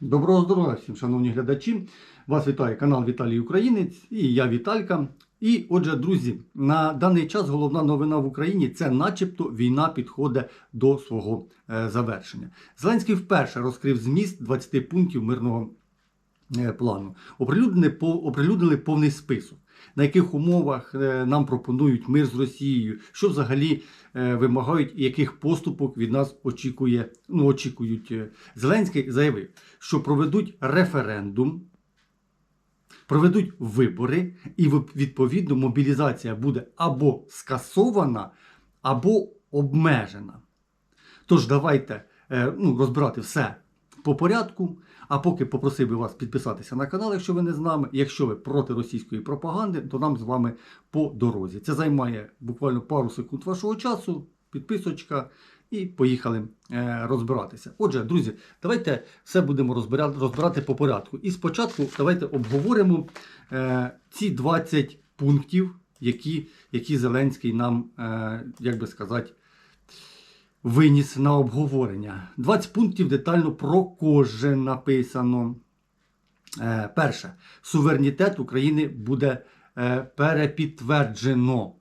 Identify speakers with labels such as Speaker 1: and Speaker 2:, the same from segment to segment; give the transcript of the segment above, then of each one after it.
Speaker 1: Доброго здоров'я всім, шановні глядачі. Вас вітає канал Віталій Українець і я Віталька. І отже, друзі, на даний час головна новина в Україні це начебто війна підходить до свого е, завершення. Зеленський вперше розкрив зміст 20 пунктів мирного е, плану. Оприлюднили, по- оприлюднили повний список, на яких умовах е, нам пропонують мир з Росією, що взагалі е, вимагають і яких поступок від нас очікує, ну, очікують. е. Зеленський заявив, що проведуть референдум, проведуть вибори, і відповідно мобілізація буде або скасована, або обмежена. Тож давайте ну, розбирати все по порядку. А поки попросив би вас підписатися на канал, якщо ви не з нами. Якщо ви проти російської пропаганди, то нам з вами по дорозі. Це займає буквально пару секунд вашого часу. Підписочка. І поїхали е, розбиратися. Отже, друзі, давайте все будемо розбирати, розбирати по порядку. І спочатку давайте обговоримо е, ці 20 пунктів, які, які Зеленський нам, е, як би сказати, виніс на обговорення. 20 пунктів детально про кожен написано. Е, перше, суверенітет України буде е, перепідтверджено.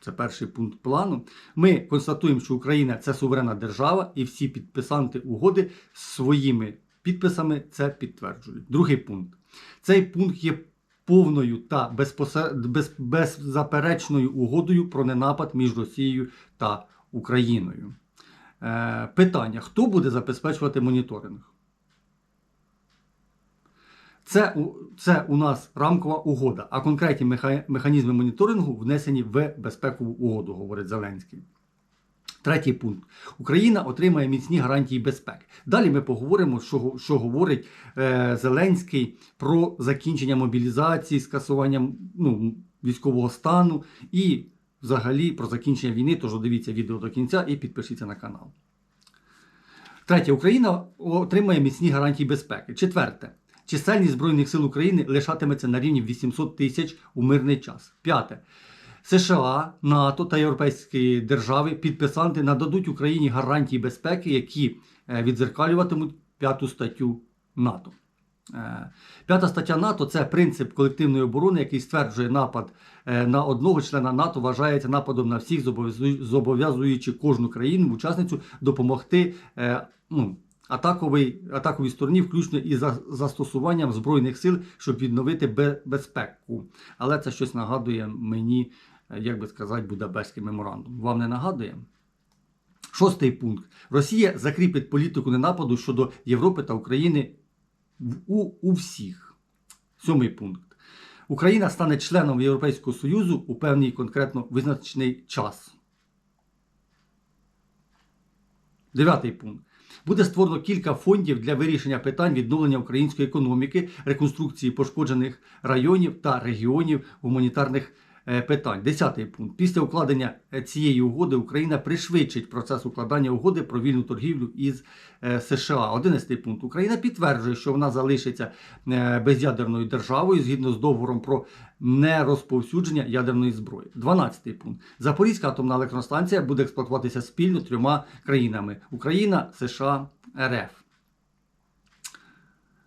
Speaker 1: Це перший пункт плану. Ми констатуємо, що Україна це суверенна держава, і всі підписанти угоди своїми підписами це підтверджують. Другий пункт. Цей пункт є повною та безпосер- без- беззаперечною угодою про ненапад між Росією та Україною. Е, питання: хто буде забезпечувати моніторинг? Це, у- це у нас рамкова угода, а конкретні механізми моніторингу внесені в безпекову угоду, говорить Зеленський. Третій пункт. Україна отримає міцні гарантії безпеки. Далі ми поговоримо, що, що говорить е, Зеленський про закінчення мобілізації, скасування ну, військового стану і взагалі про закінчення війни. Тож дивіться відео до кінця і підпишіться на канал. Третє. Україна отримає міцні гарантії безпеки. Четверте. Чисельність Збройних сил України лишатиметься на рівні 800 тисяч у мирний час. П'яте. США, НАТО та європейські держави підписанти нададуть Україні гарантії безпеки, які е, відзеркалюватимуть п'яту статтю НАТО. Е, П'ята стаття НАТО це принцип колективної оборони, який стверджує напад е, на одного члена НАТО вважається нападом на всіх, зобов'язуючи кожну країну учасницю допомогти е, ну, атаковій, атаковій стороні, включно із за- застосуванням збройних сил, щоб відновити безпеку. Але це щось нагадує мені, як би сказати, Будапештський меморандум. Вам не нагадує? Шостий пункт. Росія закріпить політику ненападу щодо Європи та України у, у всіх. Сьомий пункт. Україна стане членом Європейського Союзу у певний конкретно визначений час. Дев'ятий пункт. Буде створено кілька фондів для вирішення питань відновлення української економіки, реконструкції пошкоджених районів та регіонів гуманітарних питань. Десятий пункт. Після укладення е, цієї угоди Україна пришвидшить процес укладання угоди про вільну торгівлю із е, США. Одинадцятий пункт. Україна підтверджує, що вона залишиться е, безядерною державою згідно з договором про нерозповсюдження ядерної зброї. 12 пункт. Запорізька атомна електростанція буде експлуатуватися спільно трьома країнами: Україна, США, РФ.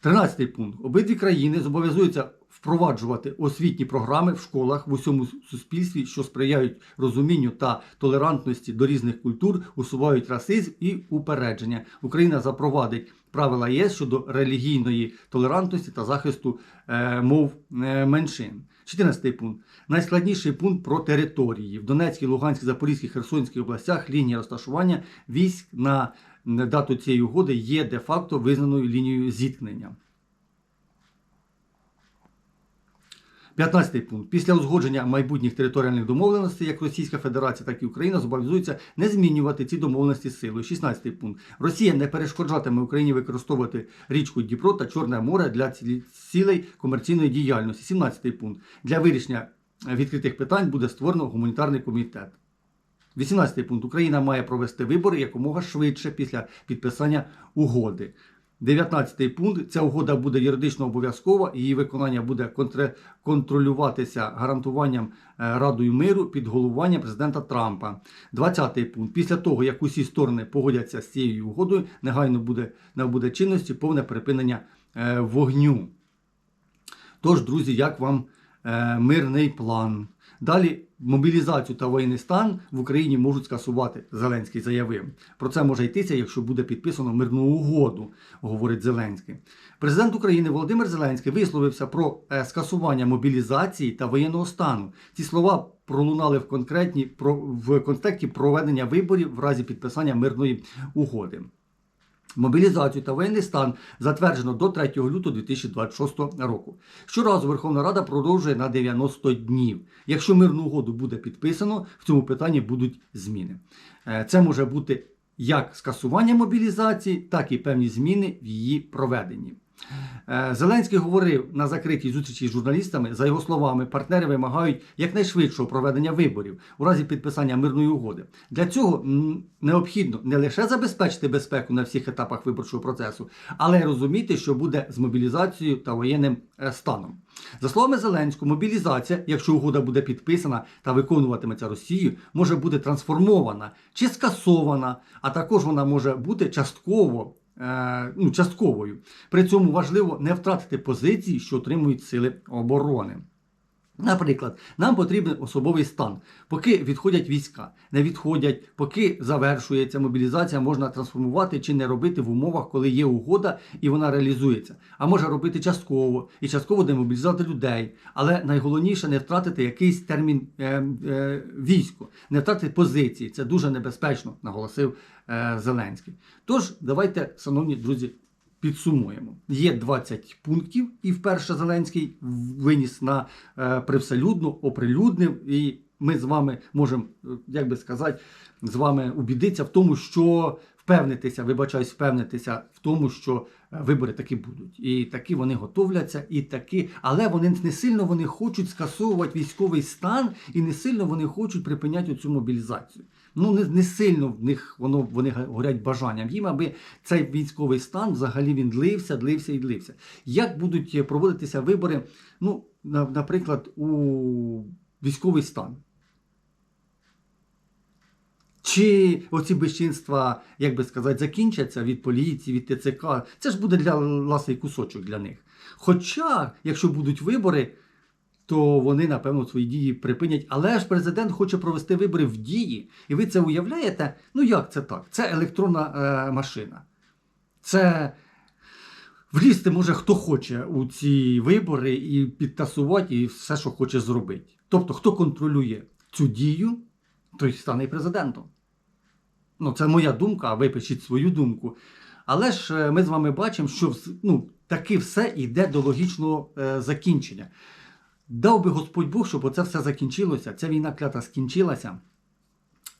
Speaker 1: 13 пункт. Обидві країни зобов'язуються впроваджувати освітні програми в школах в усьому суспільстві, що сприяють розумінню та толерантності до різних культур, усувають расизм і упередження. Україна запровадить правила ЄС щодо релігійної толерантності та захисту е, мов е, меншин. 14 пункт. Найскладніший пункт про території. В Донецькій, Луганській, Запорізькій, Херсонській областях лінія розташування військ на дату цієї угоди є де-факто визнаною лінією зіткнення. 15 пункт. Після узгодження майбутніх територіальних домовленостей, як Російська Федерація, так і Україна зобов'язуються не змінювати ці домовленості силою. 16 пункт. Росія не перешкоджатиме Україні використовувати річку Дніпро та Чорне море для цілей комерційної діяльності. 17 пункт. Для вирішення е, відкритих питань буде створено гуманітарний комітет. 18 пункт. Україна має провести вибори якомога швидше після підписання угоди. 19 пункт. Ця угода буде юридично обов'язкова, її виконання буде контролюватися гарантуванням е, Радою миру під головуванням президента Трампа. 20 пункт. Після того, як усі сторони погодяться з цією угодою, негайно буде набуде чинності повне припинення е, вогню. Тож, друзі, як вам мирний план? Далі мобілізацію та воєнний стан в Україні можуть скасувати. Зеленський заявив. Про це може йтися, якщо буде підписано мирну угоду, говорить Зеленський. Президент України Володимир Зеленський висловився про е, скасування мобілізації та воєнного стану. Ці слова пролунали в конкретні в контексті проведення виборів в разі підписання мирної угоди. Мобілізацію та воєнний стан затверджено до 3 лютого 2026 року. Щоразу Верховна Рада продовжує на 90 днів. Якщо мирну угоду буде підписано, в цьому питанні будуть зміни. Е, Це може бути як скасування мобілізації, так і певні зміни в її проведенні. Е, Зеленський говорив на закритій зустрічі з журналістами. За його словами, партнери вимагають якнайшвидшого проведення виборів у разі підписання мирної угоди. Для цього необхідно не лише забезпечити безпеку на всіх етапах виборчого процесу, але й розуміти, що буде з мобілізацією та воєнним е, станом. За словами Зеленського, мобілізація, якщо угода буде підписана та виконуватиметься Росією, може бути трансформована чи скасована, а також вона може бути частково. Е, Ну, частковою. При цьому важливо не втратити позиції, що отримують сили оборони. Наприклад, нам потрібен особовий стан. Поки відходять війська, не відходять, поки завершується мобілізація, можна трансформувати чи не робити в умовах, коли є угода і вона реалізується. А може робити частково і частково демобілізувати людей. Але найголовніше не втратити якийсь термін е, е, війську, не втратити позиції. Це дуже небезпечно, наголосив е, Зеленський. Тож, давайте, шановні друзі, Підсумуємо. Є 20 пунктів, і вперше Зеленський виніс на е, привселюдно, оприлюднив, і ми з вами можемо, е, як би сказати, з вами убідитися в тому, що впевнитися, вибачаюсь, впевнитися в тому, що е, вибори таки будуть. І таки вони готовляться, і таки, але вони не сильно вони хочуть скасовувати військовий стан, і не сильно вони хочуть припиняти цю мобілізацію. Ну не, не сильно в них воно вони горять бажанням їм, аби цей військовий стан взагалі він длився, длився і длився. Як будуть е, проводитися вибори? Ну, на- наприклад, у військовий стан. Чи оці безчинства, як би сказати, закінчаться від поліції, від ТЦК? Це ж буде для власний кусочок для них. Хоча, якщо будуть вибори, то вони, напевно, свої дії припинять. Але ж президент хоче провести вибори в дії. І ви це уявляєте? Ну як це так? Це електронна е, машина. Це влізти може хто хоче у ці вибори і підтасувати і все, що хоче зробити. Тобто, хто контролює цю дію, той стане і президентом. Ну, це моя думка, а ви пишіть свою думку. Але ж е, ми з вами бачимо, що ну, таки все йде до логічного е, закінчення. Дав би Господь Бог, щоб оце все закінчилося, ця війна клята скінчилася,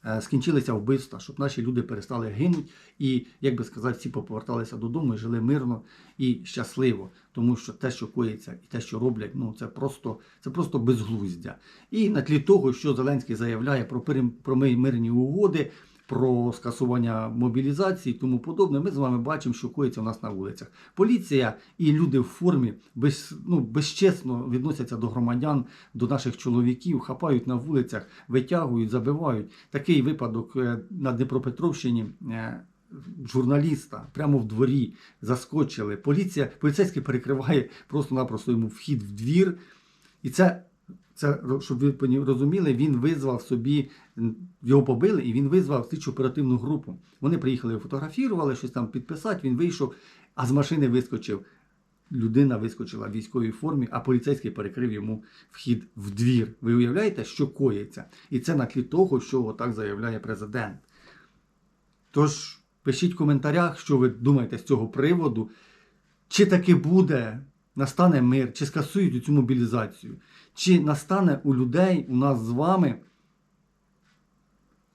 Speaker 1: е, скінчилися вбивства, щоб наші люди перестали гинути і, як би сказати, всі поверталися додому і жили мирно і щасливо. Тому що те, що коїться, і те, що роблять, ну це просто, це просто безглуздя. І на тлі того, що Зеленський заявляє про, про мирні угоди. Про скасування мобілізації і тому подобне, ми з вами бачимо, що коїться у нас на вулицях. Поліція і люди в формі без, ну, безчесно відносяться до громадян, до наших чоловіків, хапають на вулицях, витягують, забивають. Такий випадок е, на Дніпропетровщині. е, Журналіста прямо в дворі заскочили. Поліція, поліцейський перекриває просто-напросто йому вхід в двір. І це, це щоб ви розуміли, він визвав собі, його побили, і він визвав слідчу оперативну групу. Вони приїхали, фотографували, щось там підписати, він вийшов, а з машини вискочив. Людина вискочила в військовій формі, а поліцейський перекрив йому вхід в двір. Ви уявляєте, що коїться? І це на тлі того, що отак заявляє президент. Тож пишіть в коментарях, що ви думаєте з цього приводу. Чи таки буде, настане мир, чи скасують цю мобілізацію, чи настане у людей, у нас з вами,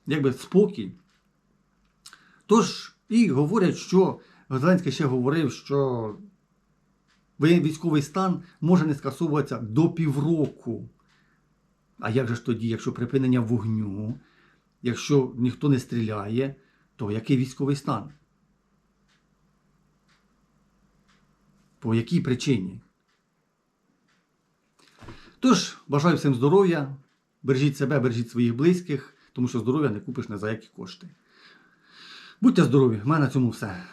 Speaker 1: якби спокій. Тож, і говорять, що Зеленський ще говорив, що військовий стан може не скасовуватися до півроку. А як же ж тоді, якщо припинення вогню, якщо ніхто не стріляє, то який військовий стан? По якій причині? Тож, бажаю всім здоров'я, бережіть себе, бережіть своїх близьких, тому що здоров'я не купиш не за які кошти. Будьте здорові, в мене на цьому все.